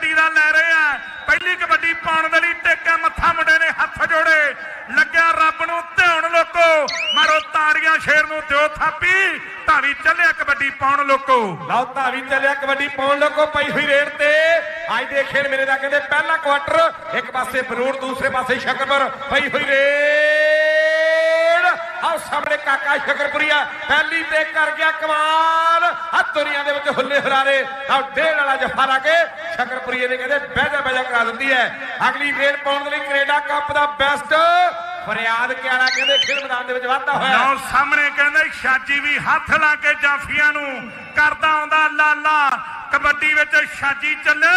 ਕਬੱਡੀ ਦਾ ਲੈ ਰਹੇ ਆ। ਪਹਿਲੀ ਕਬੱਡੀ ਪਾਉਣ ਦੇ ਲਈ ਟੇਕਿਆ ਮੱਥਾ ਮੁੰਡੇ ਨੇ ਹੱਥ ਜੋੜੇ। ਲੱਗਿਆ ਰੱਬ ਨੂੰ ਧਿਆਉਣ ਲੋਕੋ। ਮਾਰੋ ਤਾੜੀਆਂ ਸ਼ੇਰ ਨੂੰ ਦਿਓ ਥਾਪੀ। ਧਾਵੀ ਚੱਲਿਆ ਕਬੱਡੀ ਪਾਉਣ ਲੋਕੋ। ਲਓ ਧਾਵੀ ਚੱਲਿਆ ਕਬੱਡੀ ਪਾਉਣ ਲੋਕੋ। ਪਈ ਹੋਈ ਰੇਡ ਤੇ ਅੱਜ ਦੇ ਖੇਡ ਮੇਰੇ ਦਾ ਕਹਿੰਦੇ ਪਹਿਲਾ ਕੁਆਟਰ ਇੱਕ ਪਾਸੇ ਬਰੂਰ ਦੂਸਰੇ ਪਾਸੇ ਸ਼ਕਰਪੁਰ। ਪਈ ਹੋਈ ਰੇਡ। ਆਹ ਸਾਹਮਣੇ ਕਾਕਾ ਸ਼ਕਰਪੁਰੀਆ। ਪਹਿਲੀ ਤੇ ਕਰ ਗਿਆ ਕਮਾਲ। ਆ ਦੁਨੀਆ ਦੇ ਵਿੱਚ ਹੁੱਲੇ ਹੁਰਾਰੇ ਆਹ ਡੇਢ ਵਾਲਾ ਜਫਾ ਲਾ ਕੇ ਸ਼ਕਰਪੁਰੀਏ ਨੇ ਕਹਿੰਦੇ ਬਹਿ ਜਾ ਬਹਿ ਜਾ ਕਰਾ ਦਿੰਦੀ ਹੈ। ਅਗਲੀ ਫੇਰ ਪਾਉਣ ਦੇ ਲਈ ਕੈਨੇਡਾ ਕੱਪ ਦਾ ਬੈਸਟ ਫਰਿਆਦ ਕਿਆੜਾ ਕਹਿੰਦੇ ਖੇਡ ਮੈਦਾਨ ਦੇ ਵਿੱਚ ਵਾਧਾ ਹੋਇਆ। ਲਓ ਸਾਹਮਣੇ ਕਹਿੰਦੇ ਛਾਜੀ ਵੀ ਹੱਥ ਲਾ ਕੇ ਜਾਫੀਆਂ ਨੂੰ ਕਰਦਾ ਆਉਂਦਾ ਲਾਲਾ। ਕਬੱਡੀ ਵਿੱਚ ਛਾਜੀ ਚੱਲੇ।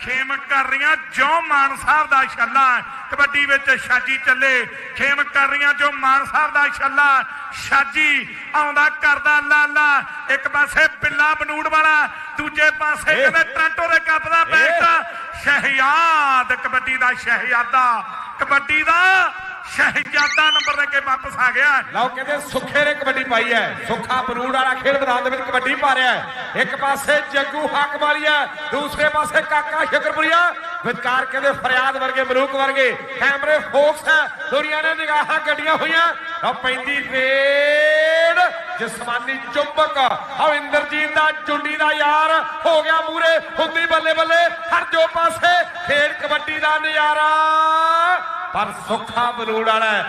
ਖੇਮ ਕਰ ਰਹੀਆਂ ਜੋ ਮਾਨ ਸਾਹਿਬ ਦਾ ਛੱਲਾ ਕਬੱਡੀ ਵਿੱਚ ਛਾਜੀ ਚੱਲੇ ਖੇਮ ਕਰ ਰਹੀਆਂ ਜੋ ਮਾਨ ਸਾਹਿਬ ਦਾ ਛੱਲਾ ਛਾਜੀ ਆਉਂਦਾ ਕਰਦਾ ਲਾਲਾ ਇੱਕ ਪਾਸੇ ਬਿੱਲਾ ਬਨੂੜ ਵਾਲਾ ਦੂਜੇ ਪਾਸੇ। ਕਹਿੰਦੇ ਟ੍ਰਾਂਟੋ ਦੇ ਕੱਪ ਦਾ ਬੈਸਟ ਸ਼ਹਿਯਾਦ ਕਬੱਡੀ ਦਾ ਸ਼ਹਿਜ਼ਾਦਾ ਕਬੱਡੀ ਦਾ ਸ਼ਹਿਜ਼ਾਦਾ ਨੰਬਰ ਦੇ ਕੇ ਵਾਪਸ ਆ ਗਿਆ। ਲਓ ਕਹਿੰਦੇ ਸੁੱਖੇ ਨੇ ਕਬੱਡੀ ਪਾਈ ਹੈ। ਸੁੱਖਾ ਬਰੂੜ ਵਾਲਾ ਖੇਡ ਮੈਦਾਨ ਦੇ ਵਿੱਚ ਕਬੱਡੀ ਪਾ ਰਿਹਾ ਹੈ। ਇੱਕ ਪਾਸੇ ਜੱਗੂ ਹੱਕ ਵਾਲੀਆ ਦੂਸਰੇ ਪਾਸੇ ਕਾਕਾ ਸ਼ਕਰਪੁਰੀਆ। ਵਿਚਕਾਰ ਕਹਿੰਦੇ ਫਰਿਆਦ ਵਰਗੇ, ਮਲੂਕ ਵਰਗੇ ਕੈਮਰੇ ਫੋਕਸ ਹੈ। ਦੁਨੀਆ ਨੇ ਨਿਗਾਹਾਂ ਗੱਡੀਆਂ ਹੋਈਆਂ। ਲਓ ਪੈਂਦੀ ਰੇਡ ਜਿਸਮਾਨੀ ਚੁੰਬਕ। ਆਹ ਇੰਦਰਜੀਤ ਦਾ ਚੁੰਡੀ ਦਾ ਯਾਰ ਹੋ ਗਿਆ ਮੂਰੇ। ਹੁੰਦੀ ਬੱਲੇ ਬੱਲੇ ਹਰ ਜੋ ਪਾਸੇ। ਖੇਡ ਕਬੱਡੀ ਦਾ ਨਜ਼ਾਰਾ। ਪਰ ਸੁੱਖਾ ਬਲੂੜ ਵਾਲਾ ਹੈ।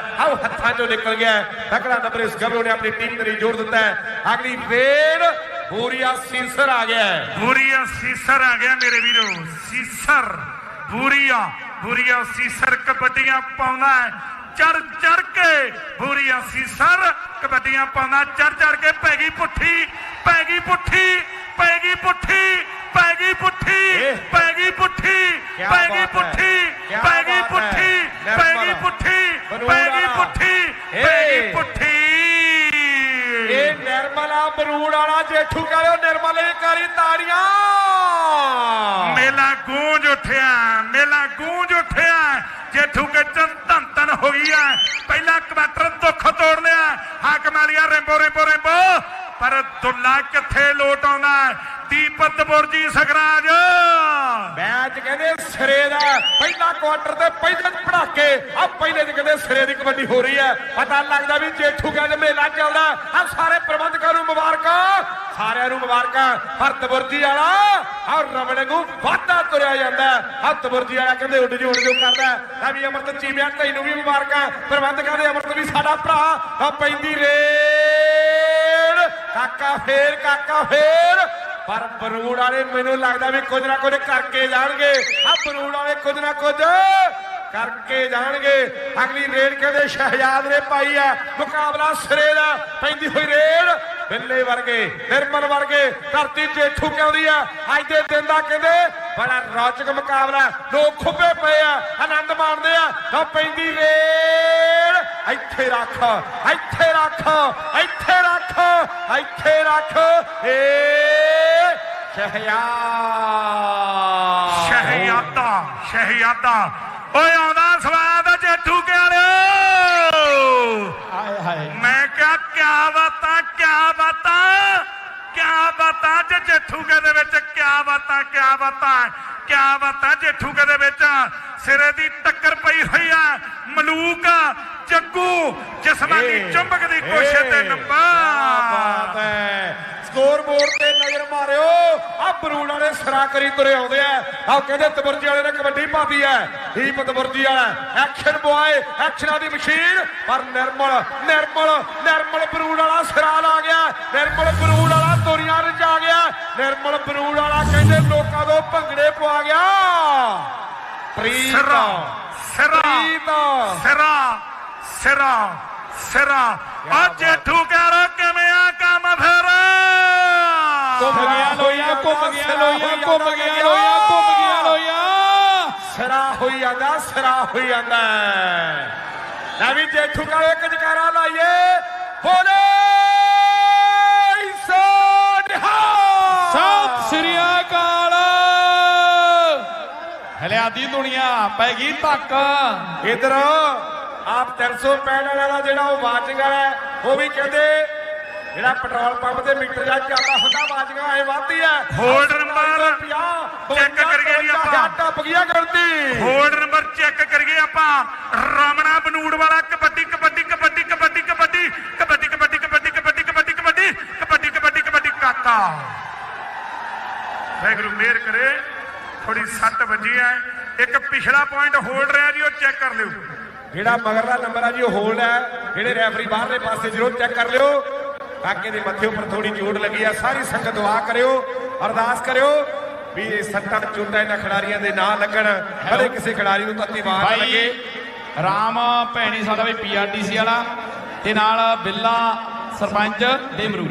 ਹੱਥਾਂ ਚੋਂ ਨਿਕਲ ਗਿਆ ਤਕੜਾ ਨੰਬਰ ਇਸ ਗੱਭਰੂ ਨੇ ਆਪਣੀ ਟੀਮ ਦੇ ਲਈ ਜੋੜ ਦਿੱਤਾ ਹੈ। ਅਗਲੀ ਰੇਡ ਬੂਰੀਆ ਸੀਸਰ ਆ ਗਿਆ ਬੂਰੀਆ ਸੀਸਰ ਆ ਗਿਆ ਮੇਰੇ ਵੀਰੋ। ਸੀਸਰ, ਬੂਰੀਆ ਬੂਰੀਆ ਸੀਸਰ ਕਬੱਡੀਆਂ ਪਾਉਂਦਾ ਚੜ ਚੜ ਕੇ ਬੂਰੀਆ ਸੀਸਰ ਕਬੱਡੀਆਂ ਪਾਉਂਦਾ। ਚੜ ਚੜ ਕੇ ਪੈ ਪੁੱਠੀ ਪੈ ਪੁੱਠੀ ਪੈ ਪੁੱਠੀ। ਪੈ ਗਈ ਪੁੱਠੀ। ਪੈ ਗਈ ਪੁੱਠੀ ਪੈ ਗਈ ਹੈ। ਪੁੱਠੀ ਪੈ ਗਈ ਹੈ। ਪੁੱਠੀ ਪੈ ਗਈ। ਪੁੱਠੀ ਪੈ ਗਈ। ਪੁੱਠੀ ਪੈ ਗਈ। ਪੁੱਠੀ ਇਹ ਨਿਰਮਲਾ ਬਰੂੜ ਵਾਲਾ ਜੇਠੂ ਕਹਿੰਦੇ ਨਿਰਮਲੇ ਕਰੀ ਤਾੜੀਆਂ ਮੇਲਾ ਗੂੰਜ ਉੱਠਿਆ ਮੇਲਾ ਗੂੰਜ ਉੱਠਿਆ ਜੇਠੂ ਕੇ ਚੰਨ ਧੰਨ ਧੰਨ ਹੋਈ ਆ ਪਹਿਲਾ ਕਵਾਟਰ ਦੁੱਖ ਤੋੜ ਲਿਆ Hakam Walia Rambo Rambo Rambo ਪਰ ਦੁੱਲਾ ਕਿੱਥੇ ਲੋਟ ਆਉਂਦਾ ਦੀਪਤ ਬੁਰਜੀ ਸਗਰਾਜ ਮੈਚ ਕਹਿੰਦੇ ਸਿਰੇ ਦਾ ਪਹਿਲਾ ਕੁਆਟਰ ਤੇ ਪਹਿਲੇ ਪੜਾਕੇ ਆ ਪਹਿਲੇ ਚ ਕਹਿੰਦੇ ਸਿਰੇ ਦੀ ਕਬੱਡੀ ਹੋ ਰਹੀ ਹੈ। ਪਤਾ ਲੱਗਦਾ ਵੀ ਜੇਠੂ ਕਹਿੰਦੇ ਮੇਲਾ ਚੱਲਦਾ ਆ ਸਾਰੇ ਪ੍ਰਬੰਧਕਾਂ ਨੂੰ ਮੁਬਾਰਕਾਂ। ਸਾਰਿਆਂ ਨੂੰ ਮੁਬਾਰਕਾਂ। ਪਰ ਤਬਰਜੀ ਵਾਲਾ ਆ ਰਮਣ ਨੂੰ ਵਾਧਾ ਤੁਰਿਆ ਜਾਂਦਾ ਆ ਤਬਰਜੀ ਵਾਲਾ ਕਹਿੰਦੇ ਉੱਡ ਜੋ ਉੱਡ ਜੋ ਕਰਦਾ ਆ ਵੀ ਅਮਰਤ ਚੀਮਿਆ ਤੈਨੂੰ ਵੀ ਮੁਬਾਰਕਾਂ। ਪ੍ਰਬੰਧਕਾਂ ਦੇ ਅਮਰਤ ਵੀ ਸਾਡਾ ਭਰਾ ਆ ਪੈਂਦੀ ਰੇ ਕਾਕਾ ਫੇਰ ਕਾਕਾ ਫੇਰ। ਪਰ ਬਰੂੜ ਵਾਲੇ ਮੈਨੂੰ ਲੱਗਦਾ ਵੀ ਕੁਝ ਨਾ ਕੁਝ ਕਰਕੇ ਜਾਣਗੇ। ਆ ਬਰੂੜ ਵਾਲੇ ਕੁਝ ਨਾ ਕੁਝ ਕਰਕੇ ਜਾਣਗੇ। ਅਗਲੀ ਰੇਡ ਕਹਿੰਦੇ ਸ਼ਹਿਜ਼ਾਦ ਨੇ ਪਾਈ ਆ। ਮੁਕਾਬਲਾ ਸਿਰੇ ਦਾ, ਪੈਂਦੀ ਹੋਈ ਰੇਡ। ਬਿੱਲੇ ਵਰਗੇ, ਨਿਰਮਲ ਵਰਗੇ, ਧਰਤੀ ਜੇਠੂ ਕਹਿੰਦੀ ਆ। ਅੱਜ ਦੇ ਦਿਨ ਦਾ ਕਹਿੰਦੇ ਬੜਾ ਰੌਚਕ ਮੁਕਾਬਲਾ। ਲੋਕ ਖੁੱਬੇ ਪਏ ਆ, ਆਨੰਦ ਮਾਣਦੇ ਆ। ਤਾਂ ਪੈਂਦੀ ਰੇਡ। ਇੱਥੇ ਰੱਖ ਇੱਥੇ ਰੱਖ, ਇੱਥੇ ਰੱਖ ਇੱਥੇ ਰੱਖ ਏ ਸ਼ਹਿਆ ਸ਼ਹਿਜ਼ਾਦਾ ਸ਼ਹਿਜ਼ਾਦਾ ਓਏ ਆਉਂਦਾ ਸਵਾਦ ਜੇਠੂ ਕੇ ਵਾਲਿਓ ਹਾਏ ਹਾਏ। ਮੈਂ ਕਿਹਾ ਕਿਆ ਬਾਤਾਂ ਕਿਆ ਬਾਤਾਂ? ਕਿਆ ਬਾਤਾਂ ਜੇ ਜੇਠੂਕੇ ਦੇ ਵਿੱਚ? ਕਿਆ ਬਾਤਾਂ ਕਿਆ ਬਾਤਾਂ? ਕਿਆ ਬਾਤਾਂ ਜੇਠੂਕੇ ਦੇ ਵਿੱਚ? ਸਿਰੇ ਦੀ ਟੱਕਰ ਪਈ ਹੋਈ ਆ ਮਲੂਕ ਜੱਗੂ ਜਿਸਮਾਨੀ ਚੁੰਬਕ ਦੀ ਕੋਸ਼ਿਸ਼ ਤੇ ਬਾਤ ਨੰਬਰ ਹੈ। ਸਕੋਰ ਬੋਰਡ ਤੇ ਨਜ਼ਰ ਮਾਰਿਓ। ਆ ਬਰੂੜ ਵਾਲੇ ਸਰਾ ਕਰੀ ਤੁਰੇ ਆਉਂਦੇ ਆ। ਆਹ ਕਹਿੰਦੇ ਤਬਰਜੀ ਵਾਲੇ ਨੇ ਕਬੱਡੀ ਪਾਤੀ ਹੈ ਦੀਪ ਤਬਰਜੀ ਵਾਲਾ। ਐਕਸ਼ਨ ਬੁਆਏ ਐਕਸ਼ਨਾਂ ਦੀ ਮਸ਼ੀਨ ਪਰ ਨਿਰਮਲ ਨਿਰਮਲ ਨਿਰਮਲ ਬਰੂੜ ਵਾਲਾ ਸਿਰਾ ਲਾ ਗਿਆ। ਨਿਰਮਲ ਬਰੂੜ ਵਾਲਾ ਦੁਨੀਆ ਰਚਾ ਗਿਆ। ਨਿਰਮਲ ਬਰੂੜ ਵਾਲਾ ਕਹਿੰਦੇ ਲੋਕਾਂ ਤੋਂ ਭੰਗੜੇ ਪਵਾ ਗਿਆ। ਪ੍ਰੀਤ ਸਿਰਾ ਸਿਰਾ ਸਿਰਾ ਸਿਰਾ। ਸਿਰਾ। ਆ ਜੇਠੂ ਕਹਿ ਕਿਵੇਂ ਆ ਕੰਮ ਫਿਰ? ਘੁੰਮ ਗਿਆ ਲੋਈਆ ਘੁੰਮ ਗਿਆ ਲੋਈਆ ਘੁੰਮ ਗਿਆ ਲੋਈਆ ਘੁੰਮ ਗਿਆ ਲੋਈਆ ਸਿਰਾ ਹੋਈ ਜਾਂਦਾ ਸਿਰਾ ਹੋਈ ਜਾਂਦਾ ਲੈ ਵੀ ਜੇਠੂ ਕਾ ਇੱਕ ਜਕਾਰਾ ਲਾਈਏ। ਬੋਲੇ ਸਤਿ ਸ੍ਰੀ ਅਕਾਲ। ਹਲਿਆਦੀ ਦੁਨੀਆ ਪੈ ਗਈ ਧੱਕ। ਇਧਰ ਆਪ 365 ਵਾਲਾ ਦਾ ਜਿਹੜਾ ਉਹ ਵਾਚਿੰਗ ਵਾਲਾ ਹੈ, ਉਹ ਵੀ ਕਹਿੰਦੇ ਜਿਹੜਾ ਪੈਟਰੋਲ ਪੰਪ ਤੇ ਮੀਟਰ ਜਾਂ ਚੱਲਦਾ ਹੁੰਦਾ ਵਾਚਿੰਗ ਐ ਵੱਧਦੀ ਹੈ ਹੋਲਡ ਨੰਬਰ ਚੈੱਕ ਕਰੀਏ ਜੀ ਆਪਾਂ ਟੱਪ ਗਿਆ ਗਿਣਤੀ ਹੋਲਡ ਨੰਬਰ ਚੈੱਕ ਕਰੀਏ ਆਪਾਂ ਰਮਣਾ ਬਨੂੜ ਵਾਲਾ ਕਬੱਡੀ ਕਬੱਡੀ ਕਬੱਡੀ ਕਬੱਡੀ ਕਬੱਡੀ ਕਬੱਡੀ ਕਬੱਡੀ ਕਬੱਡੀ ਕਬੱਡੀ ਕਬੱਡੀ ਕਬੱਡੀ ਕਬੱਡੀ ਕਬੱਡੀ ਕਬੱਡੀ ਕਾਕਾ ਵੈਗਰੂ ਮਿਹਰ ਕਰੇ ਥੋੜੀ ਸੱਟ ਵੱਜੀ ਹੈ ਇੱਕ ਪਿਛਲਾ ਪੁਆਇੰਟ ਹੋਲਡ ਰਿਹਾ ਜੀ ਉਹ ਚੈੱਕ ਕਰ ਲਿਓ ਜਿਹੜਾ ਮਗਰਲਾ ਨੰਬਰ ਆ ਜੀ ਉਹ ਹੋਲਡ ਹੈ। ਜਿਹੜੇ ਰੈਫਰੀ ਬਾਹਰਲੇ ਪਾਸੇ ਜ਼ਰੂਰ ਚੈੱਕ ਕਰ ਲਿਓ। ਕਾਕੇ ਦੇ ਮੱਥੇ ਉੱਪਰ ਥੋੜੀ ਚੋਟ ਲੱਗੀ ਆ। ਸਾਰੀ ਸੰਗਤ ਦੁਆ ਕਰਿਓ ਅਰਦਾਸ ਕਰਿਓ ਵੀ ਇਹ ਸੱਟਾਂ ਚੋਟਾਂ ਇਹਨਾਂ ਖਿਡਾਰੀਆਂ ਦੇ ਨਾ ਲੱਗਣ। ਹਰੇ ਕਿਸੇ ਖਿਡਾਰੀ ਨੂੰ ਤੱਤੀ ਮਾਰ ਨਾ ਲੱਗੇ। ਰਾਮ ਭੈਣੀ ਸਾਡਾ ਵੀ ਪੀਆਰਟੀਸੀ ਵਾਲਾ ਤੇ ਨਾਲ ਬਿੱਲਾ ਸਰਪੰਚ ਡੇਮਰੂ।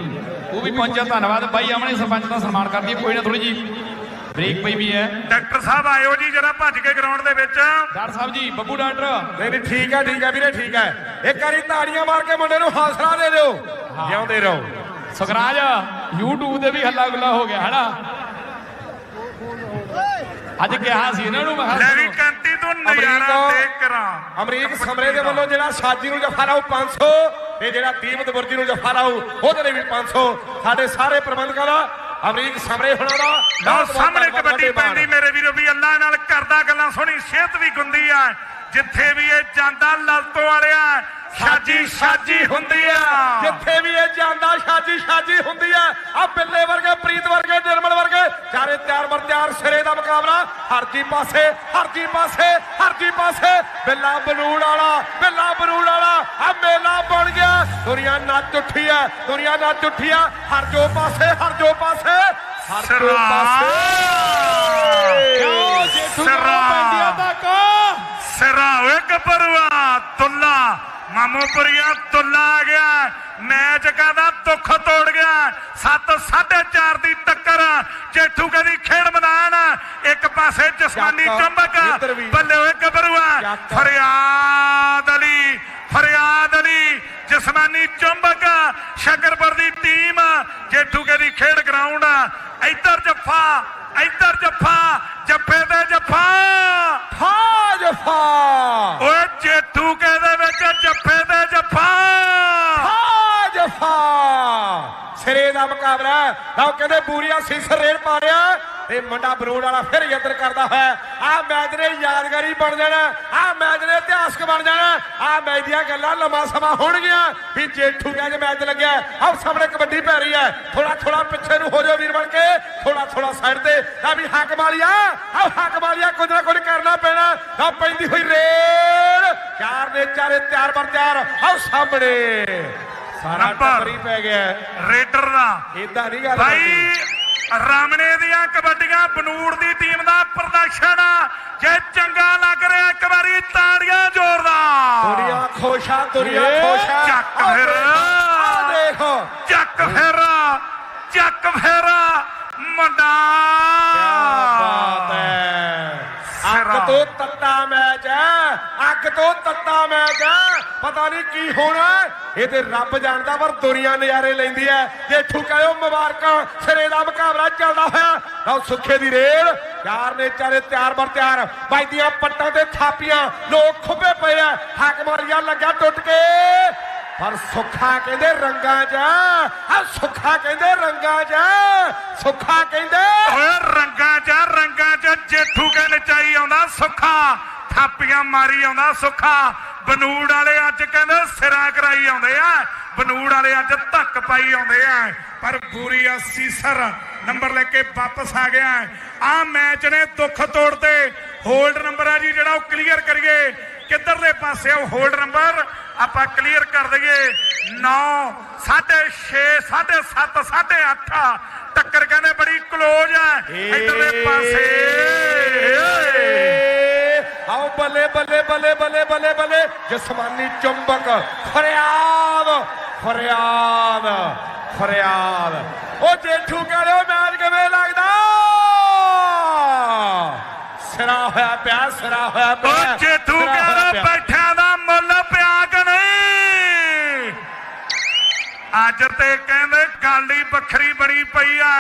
ਉਹ ਵੀ ਪਹੁੰਚਿਆ ਧੰਨਵਾਦ। ਬਾਈ ਅਮਨੇ ਸਰਪੰਚ ਦਾ ਸਨਮਾਨ ਕਰਦੀ। ਕੋਈ ਨਾ ਥੋੜੀ ਜੀ ਬ੍ਰੇਕ ਪਈ ਵੀ ਹੈ। ਡਾਕਟਰ ਸਾਹਿਬ ਆਇਓ ਜੀ ਜਰਾ ਭੱਜ ਕੇ ਗਰਾਊਂਡ ਦੇ ਵਿੱਚ। Doctor Sahib ji Babbu doctor. ਨਹੀਂ ਨਹੀਂ ਠੀਕ ਹੈ ਠੀਕ ਹੈ ਵੀਰੇ ਠੀਕ ਹੈ। ਇੱਕ ਵਾਰੀ ਤਾੜੀਆਂ ਮਾਰ ਕੇ ਮੁੰਡੇ ਨੂੰ ਹੌਸਲਾ ਦੇ ਦਿਓ। ਜਿਉਂਦੇ ਰਹੋ। ਸੁਖਰਾਜ YouTube ਤੇ ਵੀ ਹੱਲਾ ਗੁੱਲਾ ਹੋ ਗਿਆ ਹੈਨਾ? ਅੱਜ ਕਿਹਾ ਸੀ ਇਹਨਾਂ ਨੂੰ ਮੈਂ ਲੈ ਵੀ ਕੰਤੀ ਤੋਂ ਨਜ਼ਾਰਾ ਅਮਰੀਕ- ਦੇਖ ਕਰਾਂ ਅਮਰੀਕ ਸਮਰੇ ਦੇ ਵੱਲੋਂ ਜਿਹੜਾ ਸਾਜੀ ਨੂੰ ਜਫਾ ਲਾਉ 500 ਤੇ ਜਿਹੜਾ ਦੀਪਤ ਬੁਰਜੀ ਨੂੰ ਜਫਾ ਲਾਉ ਉਹਦੇ ਲਈ ਵੀ 500 ਸਾਡੇ ਸਾਰੇ ਪ੍ਰਬੰਧਕਾਂ ਦਾ ਅਮਰੀਕ ਸਮਰੇ ਹੁਣਾਂ ਦਾ ਬਹੁਤ ਸਾਹਮਣੇ ਕਬੱਡੀ। ਪੈਂਦੀ ਮੇਰੇ ਵੀਰੋ ਵੀ ਅੱਲਾ ਨਾਲ ਕਰਦਾ ਗੱਲਾਂ ਸੋਹਣੀ ਸਿਹਤ ਵੀ ਗੁੰਦੀ ਆ ਜਿੱਥੇ ਵੀ ਇਹ ਜਾਂਦਾ ਲਲਤੋਂ ਵਾਲਿਆ ਸਾਜੀ ਸਾਜੀ ਹੁੰਦੀ ਆ। ਜਿੱਥੇ ਵੀ ਇਹ ਜਾਂਦਾ ਸ਼ਾਜੀ ਸ਼ਾਜੀ ਹੁੰਦੀ ਹੈ ਆ ਬਿੱਲੇ ਵਰਗੇ ਪ੍ਰੀਤ ਵਰਗੇ ਨਿਰਮਲ ਵਰਗੇ ਚਾਰੇ ਤਿਆਰ ਬਰ ਤਿਆਰ ਸਿਰੇ ਦਾ ਮੁਕਾਬਲਾ। ਹਰਜੀ ਪਾਸੇ ਹਰਜੀ ਪਾਸੇ ਹਰਜੀ ਪਾਸੇ। ਬਿੱਲਾ ਬਨੂੜ ਵਾਲਾ ਬਿੱਲਾ ਬਨੂੜ ਵਾਲਾ ਆ ਮੇਲਾ ਬਣ ਗਿਆ। ਦੁਨੀਆ ਨੱਚ ਉੱਠੀ ਹੈ ਦੁਨੀਆ ਨੱਚ ਉੱਠੀ ਹੈ ਹਰ ਜੋ ਪਾਸੇ ਹਰ ਜੋ ਪਾਸੇ ਹਰ ਜੋ ਪਾਸੇ। ਮਾਮੂਪੁਰੀਆ ਤੁੱਲਾ ਆ ਗਿਆ। ਮੈਚ ਕਾਦਾ ਦੁੱਖ ਤੋੜ ਗਿਆ। 7 4.5 ਦੀ ਟੱਕਰ। ਜੇਠੂ ਕਦੀ ਖੇਡ ਮੈਦਾਨ। ਇੱਕ ਪਾਸੇ ਜਸਮਾਨੀ ਚੁੰਬਕ। ਬੱਲੇ ਓਏ ਕਬਰੂਆ। ਫਰਿਆਦ ਅਲੀ ਫਰਿਆਦ ਅਲੀ ਜਸਮਾਨੀ ਚੁੰਬਕ। ਸ਼ਕਰਪੁਰ ਦੀ ਟੀਮ। ਜੇਠੂ ਕਦੀ ਖੇਡ ਗਰਾਊਂਡ। ਇੱਧਰ ਜੱਫਾ। ਇੱਧਰ ਜੱਫਾ ਜੱਫੇ ਤੇ ਜੱਫਾ। ਠਾ ਜਫਾ। ਓਏ ਜੇਠੂ ਕੇ ਦੇ ਵਿੱਚ ਜੱਫੇ ਤੇ ਜੱਫਾ। ਠਾ ਜਫਾ। ਸਿਰੇ ਦਾ ਮੁਕਾਬਲਾ ਲਓ ਕਹਿੰਦੇ ਬੂਰੀਆ ਸੀਸਰ ਰੇਡ ਮਾਰਿਆ ਤੇ ਮੁੰਡਾ ਬਰੂਡ ਵਾਲਾ ਫਿਰ ਯਤਨ ਕਰਦਾ ਹੋਇਆ ਆ ਮੈਚ ਨੇ ਯਾਦਗਾਰੀ ਬਣ ਜਾਣਾ। ਆ ਮੈਚ ਨੇ ਇਤਿਹਾਸਕ ਬਣ ਜਾਣਾ। ਆ ਮੈਚ ਦੀਆਂ ਗੱਲਾਂ ਲੰਮਾ ਸਮਾਂ ਹੋਣਗੀਆਂ। ਵੀ ਜੇਠੂ ਕੇ ਅੱਜ ਮੈਚ ਲੱਗਿਆ ਆਹ ਸਾਹਮਣੇ ਕਬੱਡੀ ਪੈ ਰਹੀ ਹੈ। ਥੋੜਾ ਥੋੜਾ ਪਿੱਛੇ ਨੂੰ ਹੋ ਜਾਓ ਵੀਰ ਬਣ ਕੇ। ਥੋੜਾ ਥੋੜਾ ਸਾਈਡ ਤੇ। ਆ ਵੀ ਹੱਕ ਮਾਲੀਆ ਆ। ਹੱਕ ਮਾਲੀਆ ਕੁਝ ਨਾ ਕੁਝ ਕਰਨਾ ਪੈਣਾ। ਆ ਪੈਂਦੀ ਹੋਈ ਰੇਡ। ਚਾਰ ਦੇ ਚਾਰੇ ਤਿਆਰ ਬਰ ਤਿਆਰ। ਆ ਸਾਹਮਣੇ। ਸਾਰਾ। ਟੱਬਰ ਹੀ ਪੈ ਗਿਆ ਰੇਡਰ ਦਾ। ਇਦਾਂ ਨਹੀਂ ਗੱਲ ਬਣਦੀ। ਰਾਮਣੇ ਦੀਆਂ ਕਬੱਡੀਆਂ ਬਨੂੜ ਦੀ ਟੀਮ ਦਾ ਪ੍ਰਦਰਸ਼ਨ। ਜੇ ਚੰਗਾ ਲੱਗ ਰਿਹਾ ਇੱਕ ਵਾਰੀ ਤਾੜੀਆਂ ਜ਼ੋਰਦਾਰ। ਦੁਨੀਆ ਖੋਸ਼ਾ ਦੁਨੀਆ ਏ, ਖੋਸ਼ਾ ਚੱਕ ਆਹ ਫਿਰ। ਦੇਖ, ਚੱਕ ਫੇਰ। ਚੱਕ ਫੇਰ। ਮੁੰਡਾ। ਬਾਤ ਹੈ। ਸਿਰਾ। ਅੱਗ ਤੋਂ ਤੱਤਾ ਮੈਚ ਹੈ ਅੱਗ ਤੋਂ ਤੱਤਾ ਮੈਚ ਹੈ। ਪਤਾ ਨਹੀਂ ਕੀ ਹੋਣਾ ਇਹ ਤੇ ਰੱਬ ਜਾਣਦਾ ਪਰ ਦੁਨੀਆ ਨਜ਼ਾਰੇ ਲੈਂਦੀ ਹੈ। ਜੇ ਠੁਕਾਇਓ ਮੁਬਾਰਕਾਂ ਸਿਰੇ ਦਾ ਮੁਕਾਬਲਾ ਚੱਲਦਾ ਹੋਇਆ। ਲਓ ਸੁੱਖੇ ਦੀ ਰੇਲ ਚਾਰ ਨੇ ਚਾਰੇ ਤਿਆਰ ਬਰ ਤਿਆਰ। ਵੱਜਦੀਆਂ ਪੱਟਾਂ ਤੇ ਥਾਪੀਆਂ ਲੋਕ ਖੁੱਬੇ ਪਏ ਆ। ਹੱਕ ਮਾਰੀਆਂ ਲੱਗਾ ਟੁੱਟ ਕੇ। ਪਰ ਸੁੱਖਾ ਕਹਿੰਦੇ ਰੰਗਾਂ 'ਚ ਆ ਸੁੱਖਾ ਕਹਿੰਦੇ ਰੰਗਾਂ 'ਚ ਸੁੱਖਾ ਕਹਿੰਦੇ ਓਏ ਰੰਗਾਂ 'ਚ ਰੰਗਾਂ 'ਚ ਜੇਠੂ ਕੇ ਨਚਾਈ ਆਉਂਦਾ ਸੁੱਖਾ, ਥਾਪੀਆਂ ਮਾਰੀ ਆਉਂਦਾ ਸੁੱਖਾ। ਬਨੂੜ ਵਾਲੇ ਅੱਜ ਕਹਿੰਦੇ ਸਿਰਾਂ ਕਰਾਈ ਆਉਂਦੇ ਆ, ਬਨੂੜ ਵਾਲੇ ਅੱਜ ਧੱਕ ਪਾਈ ਆਉਂਦੇ ਆ। ਪਰ ਬੂਰੀ ਸੀਸਰ ਨੰਬਰ ਲੈ ਕੇ ਵਾਪਸ ਆ ਗਿਆ। ਆ ਮੈਚ ਨੇ ਦੁੱਖ ਤੋੜਤੇ ਹੋਲਡ ਨੰਬਰ ਆ ਜੀ, ਜਿਹੜਾ ਉਹ ਕਲੀਅਰ ਕਰੀਏ। ਕਿੱਧਰਲੇ ਪਾਸੇ ਉਹ ਹੋਲਡ ਨੰਬਰ ਆਪਾਂ ਕਲੀਅਰ ਕਰ ਦਈਏ। 9 6.5 7.5 7.8 ਟੱਕਰ ਕਹਿੰਦੇ ਬੜੀ ਕਲੋਜ਼ ਹੈ ਇਧਰਲੇ ਪਾਸੇ। ਆਓ ਬੱਲੇ ਬੱਲੇ ਬੱਲੇ ਬੱਲੇ ਬੱਲੇ ਬੱਲੇ। ਜਸਮਾਨੀ ਚੁੰਬਕ। ਫਰਿਆਦ ਫਰਿਆਦ ਫਰਿਆਦ। ਉਹ ਜੇਠੂ ਕਹਿੰਦੇ ਮੈਚ ਕਿਵੇਂ ਲੱਗਦਾ ਸਿਰਾ ਹੋਇਆ ਪਿਆ ਸਿਰਾ ਹੋਇਆ ਪਿਆ। ਉਹ ਹੋਇਆ ਕਹਿੰਦਾ ਪਿਆ। ਬੈਠਿਆਂ ਦਾ ਮੁੱਲ ਪਿਆ ਕਿ ਨਹੀਂ? ਅੱਜ ਤੇ ਕਹਿੰਦੇ ਗੱਲ ਹੀ ਵੱਖਰੀ ਬਣੀ ਪਈ ਆ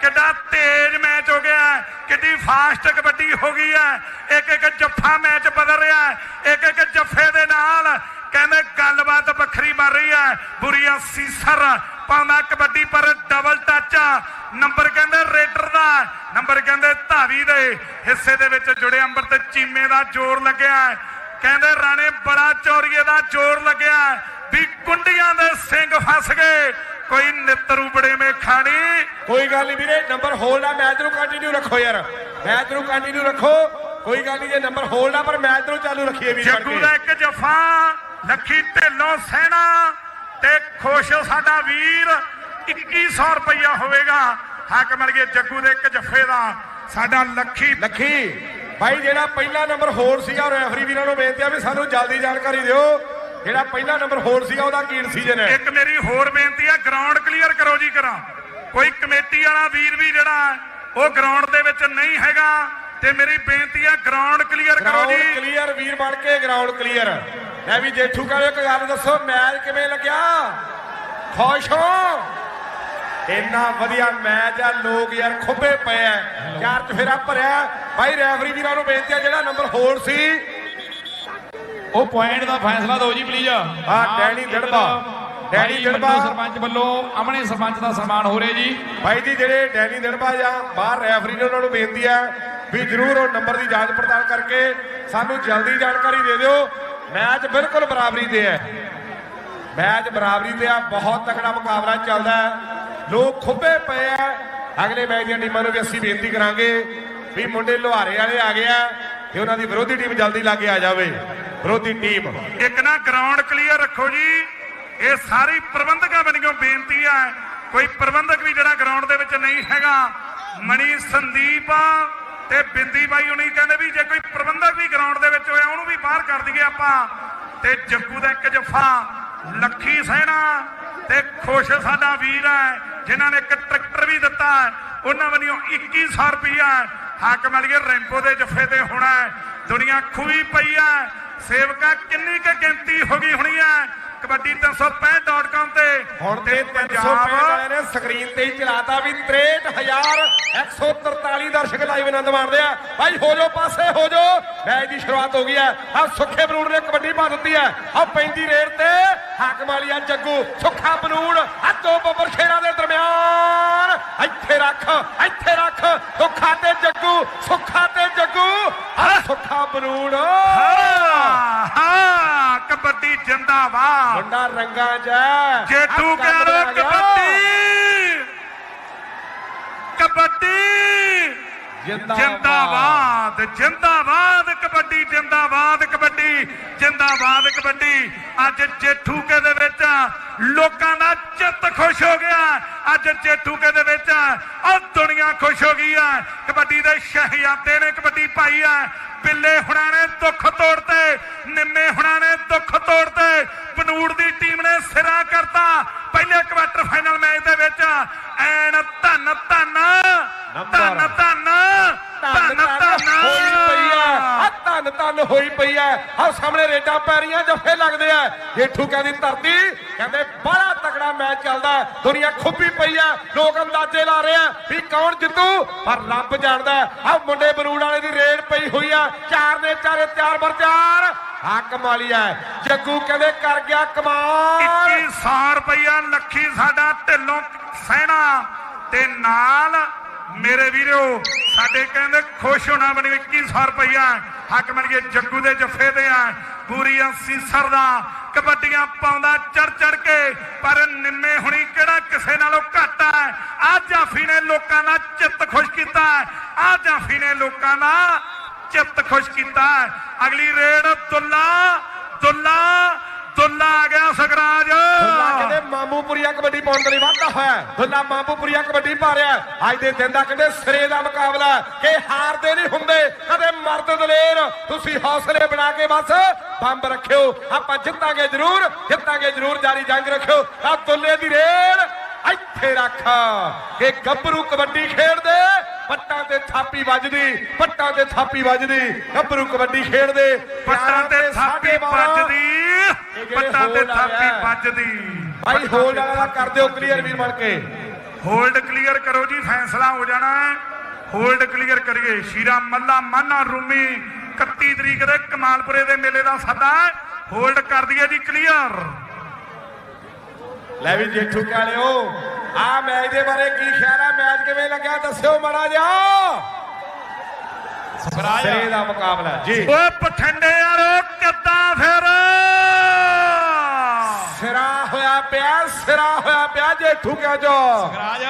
ਕਿੱਡਾ ਤੇਜ਼ ਮੈਚ ਹੋ ਗਿਆ ਕਿੱਡੀ ਫਾਸਟ ਕਬੱਡੀ ਹੋ ਗਈ ਹੈ ਇੱਕ ਇੱਕ ਜੱਫਾ ਮੈਚ ਬਦਲ ਰਿਹਾ ਹੈ ਇੱਕ ਇੱਕ ਜੱਫੇ ਦੇ ਨਾਲ ਕਹਿੰਦੇ ਵੱਖਰੀ ਬਣ ਰਹੀ ਹੈ ਬੁਰੀਆ ਸੀਸਰ ਪਾਉਂਦਾ ਕਬੱਡੀ ਪਰ ਡਬਲ ਟੱਚ ਨੰਬਰ ਕਹਿੰਦੇ ਰੇਡਰ ਦਾ ਨੰਬਰ ਕਹਿੰਦੇ ਧਾਵੀ ਦੇ। ਹਿੱਸੇ ਦੇ ਵਿੱਚ ਜੁੜੇ ਅੰਬਰ ਤੇ ਚੀਮੇ ਦਾ ਜ਼ੋਰ ਲੱਗਿਆ। ਕਹਿੰਦੇ ਰਾਣੇ ਬੜਾ ਚੌਰੀਏ ਦਾ ਜ਼ੋਰ ਲੱਗਿਆ ਵੀ ਕੁੰਡੀਆਂ ਦੇ ਸਿੰਘ ਫਸ ਗਏ। ਕੋਈ ਨਿੱਤਰੂ ਬੜੇ ਮੇ ਖਾਣੀ। ਕੋਈ ਗੱਲ ਨਹੀਂ ਵੀਰੇ ਨੰਬਰ ਹੋਲਡ ਆ ਮੈਚ ਨੂੰ ਕੰਟੀਨਿਊ ਰੱਖੋ ਯਾਰ। ਮੈਚ ਨੂੰ ਕੰਟੀਨਿਊ ਰੱਖੋ। ਕੋਈ ਗੱਲ ਨਹੀਂ ਜੇ ਨੰਬਰ ਹੋਲਡ ਆ ਪਰ ਮੈਚ ਨੂੰ ਚਾਲੂ ਰੱਖੀਏ ਵੀਰ ਜੱਗੂ ਦਾ ਇੱਕ ਜਫਾ। ਲੱਖੀ ਢਿੱਲੋਂ ਸਹਿਣਾ ਤੇ ਖੁਸ਼ ਸਾਡਾ ਵੀਰ 2100 ਰੁਪਇਆ ਹੋਵੇਗਾ। ਹੱਕ ਮਿਲ ਗਿਆ ਜੱਗੂ ਦੇ ਇੱਕ ਜਫੇ ਦਾ ਸਾਡਾ ਲੱਖੀ ਲੱਖੀ ਭਾਈ ਜਿਹੜਾ ਪਹਿਲਾ ਨੰਬਰ ਹੋਲਡ ਸੀਗਾ ਰੈਫਰੀ ਵੀਰਾਂ ਨੂੰ ਬੇਨਤੀ ਆ ਵੀ ਸਾਨੂੰ ਜਲਦੀ ਜਾਣਕਾਰੀ ਦਿਓ ਜਿਹੜਾ ਪਹਿਲਾ ਨੰਬਰ ਹੋਲਡ ਸੀਗਾ ਉਹਦਾ ਕੀ ਡਿਸੀਜਨ ਹੈ ਇੱਕ ਮੇਰੀ ਹੋਰ ਬੇਨਤੀ ਆ ਗਰਾਊਂਡ ਕਲੀਅਰ ਕਰੋ ਜੀ ਕਰਾਂ। ਕੋਈ ਕਮੇਟੀ ਵਾਲਾ ਵੀਰ ਵੀ ਜਿਹੜਾ ਉਹ ਗਰਾਊਂਡ ਦੇ ਵਿੱਚ ਨਹੀਂ ਹੈਗਾ। ਤੇ ਮੇਰੀ ਬੇਨਤੀ ਆ ਗਰਾਊਂਡ ਕਲੀਅਰ ਕਰੋ ਗਰਾਊਂਡ ਜੀ। ਕਲੀਅਰ ਵੀਰ ਬਣ ਕੇ ਗਰਾਊਂਡ ਕਲੀਅਰ ਐ ਵੀ ਜੇਠੂ ਕਹਿੰਦੇ ਇੱਕ ਗੱਲ ਦੱਸੋ ਮੈਚ ਕਿਵੇਂ ਲੱਗਿਆ? ਖੁਸ਼ ਹੋ? ਇੰਨਾ ਵਧੀਆ ਮੈਚ ਆ ਲੋਕ ਯਾਰ ਖੁੱਬੇ ਪਏ ਆ। ਚਾਰ ਚਫੇਰਾ ਭਰਿਆ। ਭਾਈ ਰੈਫਰੀ ਵੀਰਾਂ ਨੂੰ ਬੇਨਤੀ ਆ ਜਿਹੜਾ ਨੰਬਰ ਹੋਲਡ ਸੀ। ਉਹ ਪੁਆਇੰਟ ਦਾ ਫੈਸਲਾ ਦਿਓ ਜੀ ਪਲੀਜ਼ ਆ ਡੈਨੀ ਦਿੜਬਾ ਡੈਨੀ ਦਿੜਬਾ ਸਰਪੰਚ ਵੱਲੋਂ ਅਮਨੇ ਸਰਪੰਚ ਦਾ ਸਨਮਾਨ ਹੋ ਰਿਹਾ ਜੀ। ਭਾਈ ਜੀ ਜਿਹੜੇ ਡੈਨੀ ਦਿੜਬਾ ਜਾਂ ਬਾਹਰ ਰੈਫਰੀ ਨੇ ਉਹਨਾਂ ਨੂੰ ਬੇਨਤੀ ਹੈ ਵੀ ਜਰੂਰ ਉਹ ਨੰਬਰ ਦੀ ਜਾਂਚ ਪੜਤਾਲ ਕਰਕੇ ਸਾਨੂੰ ਜਲਦੀ ਜਾਣਕਾਰੀ ਦੇ ਦਿਓ। ਮੈਚ ਬਿਲਕੁਲ ਬਰਾਬਰੀ ਤੇ ਹੈ। ਮੈਚ ਬਰਾਬਰੀ ਤੇ ਆ, ਬਹੁਤ ਤਕੜਾ ਮੁਕਾਬਲਾ ਚੱਲਦਾ ਲੋਕ ਖੁੱਬੇ ਪਏ ਆ। ਅਗਲੇ ਮੈਚ ਦੀਆਂ ਟੀਮਾਂ ਨੂੰ ਵੀ ਅਸੀਂ ਬੇਨਤੀ ਕਰਾਂਗੇ ਵੀ ਮੁੰਡੇ ਲੋਹਾਰੇ ਵਾਲੇ ਆ ਗਏ ਆ ਤੇ ਉਹਨਾਂ ਦੀ ਵਿਰੋਧੀ ਟੀਮ ਜਲਦੀ ਲਾਗੇ ਆ ਜਾਵੇ। ਵਿਰੋਧੀ ਟੀਮ। ਇੱਕ ਨਾ ਗਰਾਊਂਡ ਕਲੀਅਰ ਰੱਖੋ ਜੀ। ਇਹ ਸਾਰੀ ਪ੍ਰਬੰਧਕਾਂ ਬਣੀਓ ਬੇਨਤੀ ਹੈ ਕੋਈ ਪ੍ਰਬੰਧਕ ਵੀ ਜਿਹੜਾ ਗਰਾਊਂਡ ਦੇ ਵਿੱਚ ਨਹੀਂ ਹੈਗਾ ਮਣੀ ਸੰਦੀਪ ਤੇ ਬਿੰਦੀ ਬਾਈ ਹੁਣੀ ਕਹਿੰਦੇ ਵੀ ਜੇ ਕੋਈ ਪ੍ਰਬੰਧਕ ਵੀ ਗਰਾਊਂਡ ਦੇ ਵਿੱਚ ਹੋਇਆ, ਉਹਨੂੰ ਵੀ ਬਾਹਰ ਕਰ ਦਈਏ ਆਪਾਂ। ਤੇ ਜੱਗੂ ਦਾ ਇੱਕ ਜਫਾ, ਲੱਖੀ ਸਹਿਣਾ ਤੇ ਖੁਸ਼ ਸਾਡਾ ਵੀਰ ਹੈ, ਜਿਨ੍ਹਾਂ ਨੇ ਇੱਕ ਟਰੈਕਟਰ ਵੀ ਦਿੱਤਾ ਉਹਨਾਂ ਵੱਲੋਂ 2100 ਰੁਪਇਆ ਹੱਕ ਮਿਲ ਗਿਆ ਰੈਂਪੋ ਦੇ ਜਫੇ ਤੇ ਹੋਣਾ ਹੈ। ਦੁਨੀਆ ਖੂਹੀ ਪਈ ਹੈ। ਸੇਵਕਾ ਕਿੰਨੀ ਕੁ ਗਿਣਤੀ ਹੋ ਗਈ ਹੋਣੀ ਹੈ? ਕਬੱਡੀ 365.com ਤੇ। ਹੁਣ ਤੇ 365 ਵਾਲੇ ਨੇ ਸਕਰੀਨ ਤੇ ਹੀ ਚਲਾਤਾ ਵੀ 63143 ਦਰਸ਼ਕ ਲਾਈਵ ਆਨੰਦ ਮਾਣਦੇ ਆ। ਭਾਈ ਹੋ ਜਾਓ ਪਾਸੇ ਹੋ ਜਾਓ। ਮੈਚ ਦੀ ਸ਼ੁਰੂਆਤ ਹੋ ਗਈ ਹੈ। ਆ ਸੁੱਖੇ ਬਨੂੜ ਨੇ ਕਬੱਡੀ ਪਾ ਦਿੱਤੀ ਹੈ। ਆ ਪੈਂਦੀ ਰੇਡ ਤੇ ਹਾਕਮ ਵਾਲੀਆ ਜੱਗੂ। ਸੁੱਖਾ ਬਨੂੜ ਆ ਦੋ ਬੱਬਰ ਸ਼ੇਰਾਂ ਦੇ ਦਰਮਿਆਨ। ਇੱਥੇ ਰੱਖ ਇੱਥੇ ਰੱਖ। ਸੁੱਖਾ ਤੇ ਜੱਗੂ ਸੁੱਖਾ ਤੇ ਜੱਗੂ। ਆ ਸੁੱਖਾ ਬਨੂੜ। ਹਾਂ ਹਾਂ। ਕਬੱਡੀ ਜਿੰਦਾਬਾਦ ਮੁੰਡਾ ਰੰਗਾਂ 'ਚ। ਜੇਠੂ ਕਹਿ ਗਿਆ। ਕਬੱਡੀ ਕਬੱਡੀ ਜਿੰਦਾਬਾਦ। ਜਿੰਦਾਬਾਦ ਕਬੱਡੀ ਜਿੰਦਾਬਾਦ ਕਬੱਡੀ ਜਿੰਦਾਬਾਦ ਕਬੱਡੀ। ਅੱਜ ਜੇਠੂਕੇ ਦੇ ਵਿੱਚ ਲੋਕਾਂ ਦਾ ਚਿੱਤ ਖੁਸ਼ ਹੋ ਗਿਆ। ਅੱਜ ਜੇਠੂਕੇ ਦੇ ਵਿੱਚ ਉਹ ਦੁਨੀਆ ਖੁਸ਼ ਹੋ ਗਈ ਹੈ। ਕਬੱਡੀ ਦੇ ਸ਼ਹਿਜ਼ਾਦੇ ਨੇ ਕਬੱਡੀ ਪਾਈ ਹੈ। ਬਿੱਲੇ ਹੁਣਾਂ ਨੇ ਦੁੱਖ ਤੋੜਤੇ, ਨਿੰਮੇ ਹੁਣਾਂ ਨੇ ਦੁੱਖ ਤੋੜਤੇ। ਬਨੂੜ ਦੀ ਟੀਮ ਨੇ ਸਿਰਾ ਕਰਤਾ। ਪਹਿਲੇ ਕੁਆਟਰ ਫਾਈਨਲ ਮੈਚ ਦੇ ਵਿੱਚ ਐਨ ਧੰਨ ਧੰਨ ਧੰਨ ਧੰਨ ਧੰਨ ਧੰਨ ਹੋਈ ਪਈ ਐ ਆ ਧੰਨ ਧੰਨ ਹੋਈ ਪਈ ਐ ਆ ਸਾਹਮਣੇ ਰੇਡਾਂ ਪੈ ਰਹੀਆਂ ਜੱਫੇ ਲੱਗਦੇ ਐ ਜੇਠੂ ਕਹਿੰਦੀ ਧਰਤੀ ਕਹਿੰਦੇ ਬੜਾ ਤਕੜਾ ਮੈਚ ਚੱਲਦਾ। ਦੁਨੀਆ ਖੁੱਬੀ ਪਈ ਐ ਲੋਕ ਅੰਦਾਜ਼ੇ ਲਾ ਰਹੇ ਆ ਵੀ ਕੌਣ ਜਿੱਤੂ ਪਰ ਰੱਬ ਜਾਣਦਾ ਆ ਮੁੰਡੇ ਬਰੂੜ ਵਾਲੇ ਦੀ ਰੇਡ ਪਈ ਹੋਈ ਐ ਚਾਰ ਦੇ ਚਾਰੇ ਤਿਆਰ ਬਰ ਤਿਆਰ। ਆ ਕਮਾਲੀ ਐ ਜੱਗੂ ਕਹਿੰਦੇ ਕਰ ਗਿਆ ਕਮਾਲ। 2100 ਰੁਪਇਆ ਲੱਖੀ ਸਾਡਾ ਢਿੱਲੋਂ ਸਹਿਣਾ ਤੇ ਨਾਲ ਮੇਰੇ ਵੀਰੋ, ਸਾਡੇ ਕਹਿੰਦੇ ਖੁਸ਼ ਹੋਣਾ ਬਣੀ 2100 ਰੁਪਇਆ ਹੱਕ ਮਿਲ ਗਏ ਜੱਗੂ ਦੇ ਜੱਫੇ ਤੇ ਆ। ਪੂਰੀ ਸੀਸਰ ਦਾ ਕਬੱਡੀਆਂ ਪਾਉਂਦਾ ਚੜ ਚੜ ਕੇ, ਪਰ ਨਿੰਮੇ ਹੁਣੀ ਕਿਹੜਾ ਕਿਸੇ ਨਾਲੋਂ ਘੱਟ ਹੈ ਆ ਜਾਫੀ ਨੇ ਲੋਕਾਂ ਦਾ ਚਿੱਤ ਖੁਸ਼ ਕੀਤਾ। ਆ ਜਾਫੀ ਨੇ ਲੋਕਾਂ ਦਾ ਚਿੱਤ ਖੁਸ਼ ਕੀਤਾ। ਅਗਲੀ ਰੇਡ ਦੁੱਲਾ ਦੁੱਲਾ ਦੁੱਲਾ ਆ ਗਿਆ ਸਗਰਾਜ। ਦੁੱਲਾ ਕਹਿੰਦੇ ਮਾਮੂਪੁਰੀਆ ਕਬੱਡੀ ਪਾਉਣ ਦੇ ਲਈ ਵਾਧਾ ਹੋਇਆ ਦੁੱਲਾ ਮਾਮੂਪੁਰੀਆ ਕਬੱਡੀ ਪਾ ਰਿਹਾ ਅੱਜ ਦੇ ਦਿਨ ਦਾ ਕਹਿੰਦੇ ਸਿਰੇ ਦਾ ਮੁਕਾਬਲਾ ਕਿ ਹਾਰਦੇ ਨਹੀਂ ਹੁੰਦੇ, ਕਦੇ ਮਰਦ ਦਲੇਰ। ਤੁਸੀਂ ਹੌਸਲੇ ਬਣਾ ਕੇ ਬਸ ਬੰਬ ਰੱਖਿਓ। ਆਪਾਂ ਜਿੱਤਾਂਗੇ ਜ਼ਰੂਰ ਜਿੱਤਾਂਗੇ ਜ਼ਰੂਰ, ਜਾਰੀ ਜੰਗ ਰੱਖਿਓ। ਆ ਦੁੱਲੇ ਦੀ ਰੇਡ ਇੱਥੇ ਰੱਖ, ਕਿ ਗੱਭਰੂ ਕਬੱਡੀ ਖੇਡਦੇ ਪੱਟਾਂ ਤੇ ਥਾਪੀ ਵੱਜਦੀ ਪੱਟਾਂ ਤੇ ਥਾਪੀ ਵੱਜਦੀ। ਗੱਭਰੂ ਕਬੱਡੀ ਖੇਡਦੇ ਪੱਟਾਂ ਤੇ ਥਾਪੀ। ਵੱਜਦੀ ਪੱਟਾਂ ਤੇ ਥਾਪੀ। ਵੱਜਦੀ। ਭਾਈ ਹੋਲਡ ਵਾਲਾ ਕਰ ਦਿਓ ਕਲੀਅਰ ਵੀਰ ਬਣ ਕੇ। ਹੋਲਡ ਕਲੀਅਰ ਕਰੋ ਜੀ ਫੈਸਲਾ ਹੋ ਜਾਣਾ ਹੋਲਡ ਕਲੀਅਰ ਕਰੀਏ। ਸ਼ੀਰਾ ਮੱਲਾ ਮਾਨਾ ਰੂਮੀ 31 ਤਰੀਕ ਦੇ ਕਮਾਲਪੁਰੇ ਦੇ ਮੇਲੇ ਦਾ ਸੱਦਾ ਹੈ। ਹੋਲਡ ਕਰ ਦਈਏ ਜੀ ਕਲੀਅਰ ਲੈ ਵੀ ਜੇਠੂ ਕਾਲਿਓ ਆ ਮੈਚ ਦੇ ਬਾਰੇ ਕੀ ਖਿਆਲ ਕਿਵੇਂ ਲੱਗਿਆ? ਦੱਸਿਓ ਮਾੜਾ ਸਵਰਾਜ ਸਿਰੇ ਦਾ ਮੁਕਾਬਲਾ ਜੀ। ਓਏ ਪਠੰਡੇ ਯਾਰੋ ਕਿੱਦਾਂ ਫਿਰ? ਸਿਰਾ ਹੋਇਆ ਪਿਆ ਸਿਰਾ ਹੋਇਆ ਪਿਆ ਜੇਠੂ ਕਿਆ ਜੋ? ਸਵਰਾਜ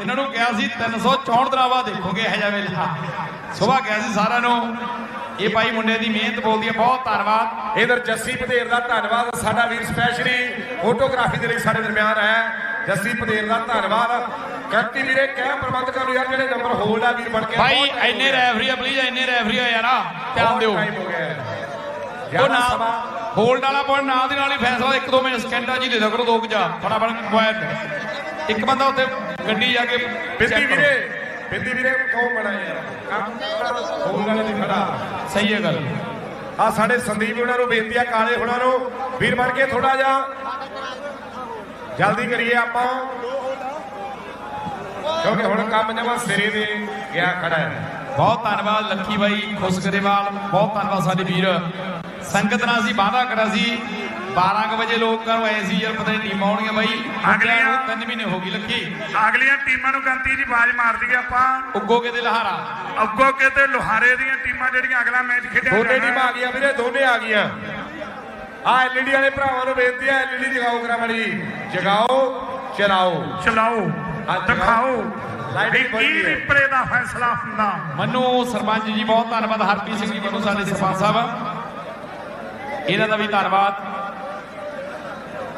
ਇਹਨਾਂ ਨੂੰ ਕਿਹਾ ਸੀ 364 ਦਿਨਾਂ ਬਾਅਦ ਦੇਖੋਗੇ ਇਹ ਜਿਹਾ ਵੇਲਾ ਸੁਬਾਹ ਕਿਹਾ ਸੀ ਸਾਰਿਆਂ ਨੂੰ ਇਹ ਭਾਈ ਮੁੰਡੇ ਦੀ ਮਿਹਨਤ ਬੋਲਦੀ ਹੈ ਬਹੁਤ ਧੰਨਵਾਦ। ਇਧਰ ਜੱਸੀ ਪਧੇਰ ਦਾ ਧੰਨਵਾਦ ਸਾਡਾ ਵੀਰ ਸਪੈਸ਼ਲੀ ਫੋਟੋਗ੍ਰਾਫੀ ਦੇ ਲਈ ਸਾਡੇ ਦਰਮਿਆਨ ਹੈ। ਜੱਸੀ ਪਧੇਰ ਦਾ ਧੰਨਵਾਦ। ਕੱਤੀ ਵੀਰੇ ਕਹਿ ਪ੍ਰਬੰਧਕਾਂ ਨੂੰ ਯਾਰ ਜਿਹੜੇ ਨੰਬਰ ਹੋਲਡ ਆ ਵੀਰ ਬਣ ਕੇ। ਭਾਈ ਇੰਨੇ ਰੈਫਰੀ ਆ ਪਲੀਜ਼ ਇੰਨੇ ਰੈਫਰੀ ਆ ਯਾਰ ਧਿਆਨ ਦਿਓ। ਉਹ ਨਾ ਹੋਲਡ ਵਾਲਾ ਪੁਆਇੰਟ ਨਾਲ ਦੀ ਨਾਲ ਹੀ ਫੈਸਲਾ ਇੱਕ ਦੋ ਮਿੰਟ ਸਕਿੰਟਾਂ ਜੀ ਦੇ ਦਿਆ ਕਰੋ ਦੋ ਕੁ ਜਾ ਫਟਾਫਟ ਮੋਬਾਈਲ ਇੱਕ ਬੰਦਾ ਉੱਥੇ ਗੱਡੀ ਜਾ ਕੇ ਬਿੰਦੀ। ਵੀਰੇ ਬਿੰਦੀ ਵੀਰੇ ਕੌਣ ਬਣਾ ਯਾਰ ਹੋਲਡ ਵਾਲੇ ਦੀ ਖੜਾ। ਸਹੀ ਹੈ ਗੱਲ। ਆ ਸਾਡੇ ਸੰਦੀਪ ਉਹਨਾਂ ਨੂੰ ਬੇਨਤੀ ਆ ਕਾਲੇ ਹੁਣਾਂ ਨੂੰ। ਵੀਰ ਬਣ ਕੇ ਥੋੜਾ ਜਿਹਾ ਜਲਦੀ ਕਰੀਏ ਆਪਾਂ। ਕਿਉਂਕਿ ਹੁਣ ਕੰਮ ਜਮਾ ਸਿਰੇ ਦੇ ਗਿਆ ਖੜਾ ਹੈ। ਬਹੁਤ ਧੰਨਵਾਦ ਲੱਖੀ ਬਾਈ ਖੁਸ਼ਗਰੇਵਾਲ ਬਹੁਤ ਧੰਨਵਾਦ ਸਾਡੇ ਵੀਰ। ਸੰਗਤ ਨਾਲ ਅਸੀਂ ਵਾਅਦਾ ਕਰਿਆ ਸੀ 12 ਕੁ ਵਜੇ ਲੋਕਾਂ ਨੂੰ ਆਏ ਸੀ ਯਾਰ ਪਤਾ ਨਹੀਂ ਟੀਮਾਂ ਆਉਣਗੀਆਂ ਬਾਈ। ਅਗਲੀਆਂ- ਨੂੰ ਤਿੰਨ ਮਹੀਨੇ ਹੋ ਗਈ ਲੱਖੀ। ਅਗਲੀਆਂ ਟੀਮਾਂ ਨੂੰ ਗੰਤੀ ਦੀ ਆਵਾਜ਼ ਮਾਰ ਦਈਏ ਆਪਾਂ। ਉੱਗੋ ਕੇ ਤੇ ਲਹਾਰਾ। ਅੱਗੋਂ ਕਿਤੇ ਲੋਹਾਰੇ ਦੀਆਂ ਟੀਮਾਂ ਜਿਹੜੀਆਂ ਅਗਲਾ ਮੈਚ ਖੇਡਿਆ ਦੋਨੇ ਟੀਮਾਂ ਆ ਗਈਆਂ ਵੀਰੇ ਦੋਨੇ ਆ ਗਈਆਂ। ਆ ਐਲਈਡੀ ਵਾਲੇ ਭਰਾਵਾਂ ਨੂੰ ਬੇਨਤੀ ਹੈ ਐਲਈਡੀ ਦਿਖਾਓ ਕਰਾ ਮੜੀ ਜਗਾਓ ਚਲਾਓ। ਚਲਾਓ ਦਿਖਾਓ। ਲਾਈਟ ਵੀ ਕੀ। ਰਿਪਲੇ ਦਾ ਫੈਸਲਾ ਹੁੰਦਾ। ਮੰਨੂ ਸਰਪੰਚ ਜੀ ਬਹੁਤ ਧੰਨਵਾਦ। ਹਰਪ੍ਰੀਤ ਸਿੰਘ ਜੀ ਮੰਨੂ ਸਾਡੇ ਸਰਪੰਚ ਸਾਹਿਬ। ਇਹਨਾਂ ਦਾ ਵੀ ਧੰਨਵਾਦ।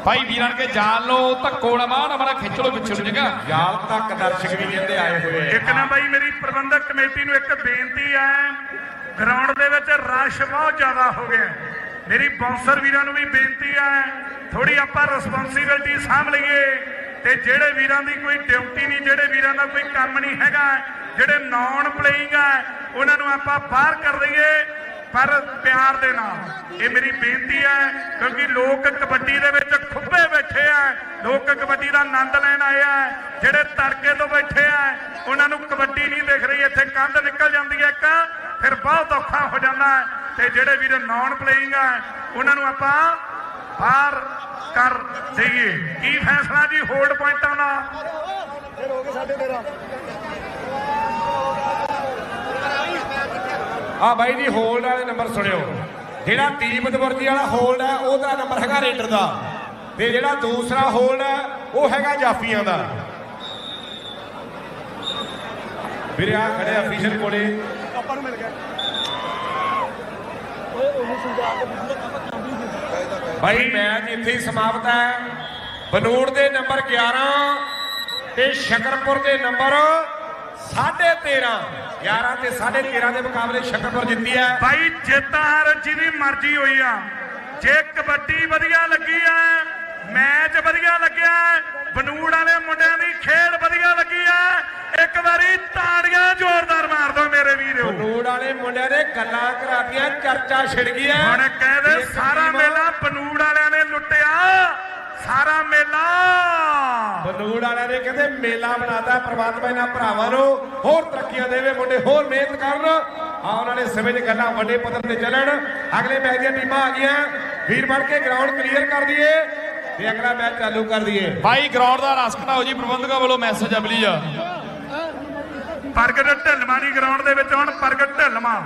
ਭਾਈ ਵੀਰਾਂ ਕੇ ਜਾਲ ਲੋ ਧੱਕੋ ਨਾ ਮਾਰ ਮਾਰਾ ਖਿੱਚ ਲੋ ਪਿੱਛੇ ਨੂੰ ਜਗਾ ਜਾਲ ਤੱਕ ਦਰਸ਼ਕ ਵੀ ਕਹਿੰਦੇ ਆਏ ਹੋਏ। ਇੱਕ ਨਾ ਬਾਈ ਮੇਰੀ ਪ੍ਰਬੰਧਕ ਕਮੇਟੀ ਨੂੰ ਇੱਕ ਬੇਨਤੀ ਹੈ। ਗਰਾਊਂਡ ਦੇ ਵਿੱਚ ਰਸ਼ ਬਹੁਤ ਜ਼ਿਆਦਾ ਹੋ ਗਿਆ। ਹੈ। ਮੇਰੀ ਬਾਉਂਸਰ ਵੀਰਾਂ ਨੂੰ ਵੀ ਬੇਨਤੀ ਹੈ ਥੋੜੀ ਆਪਾਂ ਰਿਸਪੌਂਸਿਬਿਲਟੀ ਸਾਂਭ ਲਈਏ। ਤੇ ਜਿਹੜੇ ਵੀਰਾਂ ਦੀ ਕੋਈ ਡਿਊਟੀ ਨਹੀਂ, ਜਿਹੜੇ ਵੀਰਾਂ ਦਾ ਕੋਈ ਕੰਮ ਨਹੀਂ ਹੈਗਾ, ਜਿਹੜੇ ਨਾਨ ਪਲੇਇੰਗ ਆ, ਉਹਨਾਂ ਨੂੰ ਆਪਾਂ ਬਾਹਰ ਕਰ ਦਈਏ, ਪਰ ਪਿਆਰ ਦੇ ਨਾਲ। ਇਹ ਮੇਰੀ ਬੇਨਤੀ ਹੈ, ਕਿਉਂਕਿ ਲੋਕ ਕਬੱਡੀ ਦੇ ਵਿੱਚ ਖੁੱਬੇ ਬੈਠੇ ਆ। ਲੋਕ ਕਬੱਡੀ ਦਾ ਆਨੰਦ ਲੈਣ ਆਏ ਆ। ਜਿਹੜੇ ਤੜਕੇ ਤੋਂ ਬੈਠੇ ਆ, ਉਹਨਾਂ ਨੂੰ ਕਬੱਡੀ ਨਹੀਂ ਦਿਖ ਰਹੀ। ਇੱਥੇ ਕੰਧ ਨਿਕਲ ਜਾਂਦੀ ਹੈ, ਇੱਕ, ਫਿਰ ਬਹੁਤ ਔਖਾ ਹੋ ਜਾਂਦਾ। ਤੇ ਜਿਹੜੇ ਵੀਰ ਨਾਨ ਪਲੇਇੰਗ ਆ ਉਹਨਾਂ ਨੂੰ ਆਪਾਂ ਬਾਹਰ ਕਰ ਦਈਏ। ਕੀ ਫੈਸਲਾ ਜੀ? ਹੋਲਡ ਪੁਆਇੰਟਾਂ ਦਾ ਆ ਬਾਈ ਜੀ ਹੋਲਡ ਵਾਲੇ ਨੰਬਰ ਸੁਣਿਓ। ਜਿਹੜਾ ਦੀਪਤ ਵਰਜੀ ਵਾਲਾ ਹੋਲਡ ਹੈ ਉਹਦਾ ਨੰਬਰ ਹੈਗਾ ਰੇਡਰ ਦਾ। ਤੇ ਜਿਹੜਾ ਦੂਸਰਾ ਹੋਲਡ ਹੈ ਉਹ ਹੈਗਾ ਜਾਫੀਆਂ ਦਾ। ਵੀਰੇ ਆ ਖੜੇ ਅਫੀਸ਼ਲ ਕੋਲੇ। ਬਾਈ ਮੈਚ ਇੱਥੇ ਹੀ ਸਮਾਪਤ ਹੈ। ਬਨੂੜ ਦੇ ਨੰਬਰ 11 ਤੇ ਸ਼ਕਰਪੁਰ ਦੇ ਨੰਬਰ 13.5 11 ਤੇ 13.5 ਦੇ ਮੁਕਾਬਲੇ ਸ਼ਕਰਪੁਰ ਜਿੱਤੀ ਹੈ। ਭਾਈ, ਜਿੱਤ ਹਾਰ ਜਿਹਦੀ ਮਰਜ਼ੀ ਹੋਈ ਆ। ਜੇ ਕਬੱਡੀ ਵਧੀਆ ਲੱਗੀ ਆ, ਮੈਚ ਵਧੀਆ ਲੱਗਿਆ, ਬਨੂੜ ਵਾਲੇ ਮੁੰਡਿਆਂ ਦੀ ਖੇਡ ਵਧੀਆ ਲੱਗੀ ਆ ਇੱਕ ਵਾਰੀ ਤਾੜੀਆਂ ਜ਼ੋਰਦਾਰ ਮਾਰ ਦਿਓ ਮੇਰੇ ਵੀਰੋ। ਬਨੂੜ ਵਾਲੇ ਮੁੰਡਿਆਂ ਨੇ ਗੱਲਾਂ ਕਰਾਤੀਆਂ ਚਰਚਾ ਛਿੜ ਗਈ ਹੈ। ਹੁਣ ਕਹਿੰਦੇ ਸਾਰਾ ਮੇਲਾ ਬਨੂੜ ਵਾਲਿਆਂ ਨੇ ਲੁੱਟਿਆ। ਸਾਰਾ ਮੇਲਾ। ਬਨੂੜ ਵਾਲਿਆਂ ਨੇ ਕਹਿੰਦੇ ਮੇਲਾ ਬਣਾਤਾ ਪ੍ਰਮਾਤਮਾ ਇਹਨਾਂ ਭਰਾਵਾਂ ਨੂੰ ਹੋਰ ਤਰੱਕੀਆਂ ਦੇਵੇ ਮੁੰਡੇ ਹੋਰ ਮਿਹਨਤ ਕਰਨ। ਆਉਣ ਵਾਲੇ ਸਮੇਂ 'ਚ ਗੱਲਾਂ ਵੱਡੇ ਪੱਧਰ ਤੇ ਚੱਲਣ। ਅਗਲੇ ਮੈਚ ਦੀਆਂ ਟੀਮਾਂ ਆ ਗਈਆਂ। ਵੀਰ ਬਣ ਕੇ ਗਰਾਊਂਡ ਕਲੀਅਰ ਕਰ ਦਈਏ ਤੇ ਅਗਲਾ ਮੈਚ ਚਾਲੂ ਕਰ ਦਈਏ। ਭਾਈ ਗਰਾਊਂਡ ਦਾ ਰਸ ਘਟਾਓ ਜੀ ਪ੍ਰਬੰਧਕਾਂ ਵੱਲੋਂ ਮੈਸੇਜ ਆ ਪਲੀਜ਼ ਪ੍ਰਗਟ ਢਿੱਲਵਾਂ ਦੀ ਗਰਾਊਂਡ ਦੇ ਵਿੱਚ ਆਉਣ ਪ੍ਰਗਟ ਢਿੱਲਵਾਂ।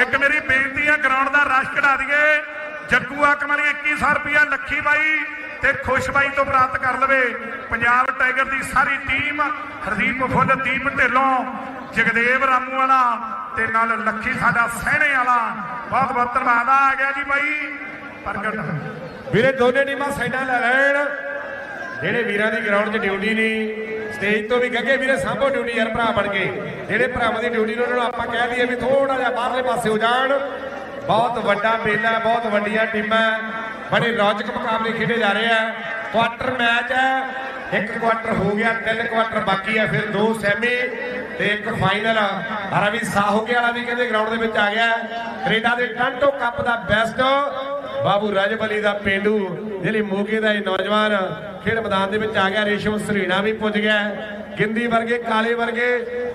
ਇੱਕ ਮੇਰੀ ਬੇਨਤੀ ਹੈ ਗਰਾਊਂਡ ਦਾ ਰਸ਼ ਕਢਾ ਦਈਏ। ਜੱਗੂ ਆਕਮਲੀ 2100 ਰੁਪਇਆ ਲੱਖੀ ਬਾਈ ਤੇ ਖੁਸ਼ ਬਾਈ ਤੋਂ ਪ੍ਰਾਪਤ ਕਰ ਲਵੇ। ਪੰਜਾਬ ਟਾਈਗਰ ਦੀ ਸਾਰੀ ਟੀਮ, ਹਰਦੀਪ ਫੁੱਲ, ਦੀਪ ਢਿੱਲੋਂ, ਜਗਦੇਵ ਰਾਮੂ ਵਾਲਾ ਤੇ ਨਾਲ ਲੱਖੀ ਸਾਡਾ ਸਹਿਣੇ ਵਾਲਾ। ਬਹੁਤ ਬਹੁਤ ਧੰਨਵਾਦ। ਆ ਗਿਆ ਜੀ ਬਾਈ, ਪ੍ਰਗਟ। ਵੀਰੇ, ਦੋਨੇ ਟੀਮਾਂ ਸਾਈਡਾਂ ਲੈ ਲੈਣ। ਜਿਹੜੇ ਵੀਰਾਂ ਦੀ ਗਰਾਊਂਡ 'ਚ ਡਿਊਟੀ ਨਹੀਂ ਸਟੇਜ ਤੋਂ ਵੀ ਕਹਗੇ ਵੀਰੇ ਸਾਂਭੋ ਡਿਊਟੀ ਯਾਰ ਭਰਾ ਬਣ ਕੇ। ਜਿਹੜੇ ਭਰਾਵਾਂ ਦੀ ਡਿਊਟੀ ਨੇ ਉਹਨਾਂ ਨੂੰ ਆਪਾਂ ਕਹਿ ਦਈਏ ਵੀ ਥੋੜਾ ਜਿਹਾ ਬਾਹਰਲੇ ਪਾਸੇ ਹੋ ਜਾਣ। ਬਹੁਤ ਵੱਡਾ ਮੇਲਾ, ਬਹੁਤ ਵੱਡੀਆਂ ਟੀਮਾਂ, ਬੜੇ ਰੌਚਕ ਮੁਕਾਬਲੇ ਖੇਡੇ ਜਾ ਰਹੇ ਆ। ਕੁਆਟਰ ਮੈਚ ਹੈ ਇੱਕ ਕੁਆਟਰ ਹੋ ਗਿਆ, ਤਿੰਨ ਕੁਆਟਰ ਬਾਕੀ ਆ, ਫਿਰ ਦੋ ਸੈਮੀ ਤੇ ਇੱਕ ਫਾਈਨਲ ਰਵੀ ਸਾਹੋਕੇ ਵਾਲਾ ਵੀ ਕਹਿੰਦੇ ਗਰਾਊਂਡ ਦੇ ਵਿੱਚ ਆ ਗਿਆ। ਕੈਨੇਡਾ ਦੇ ਟਾਂਟੋ ਕੱਪ ਦਾ ਬੈਸਟ ਬਾਬੂ ਰਾਜਬਲੀ ਦਾ ਪਿੰਡੂ, ਜਿਹੜੀ ਮੋਗੇ ਦਾ ਇਹ ਨੌਜਵਾਨ ਖੇਡ ਮੈਦਾਨ ਦੇ ਵਿੱਚ ਆ ਗਿਆ, ਰੇਸ਼ਮ ਸਰੀਣਾ ਵੀ ਪੁੱਜ ਗਿਆ, ਗਿੰਦੀ ਵਰਗੇ, ਕਾਲੇ ਵਰਗੇ।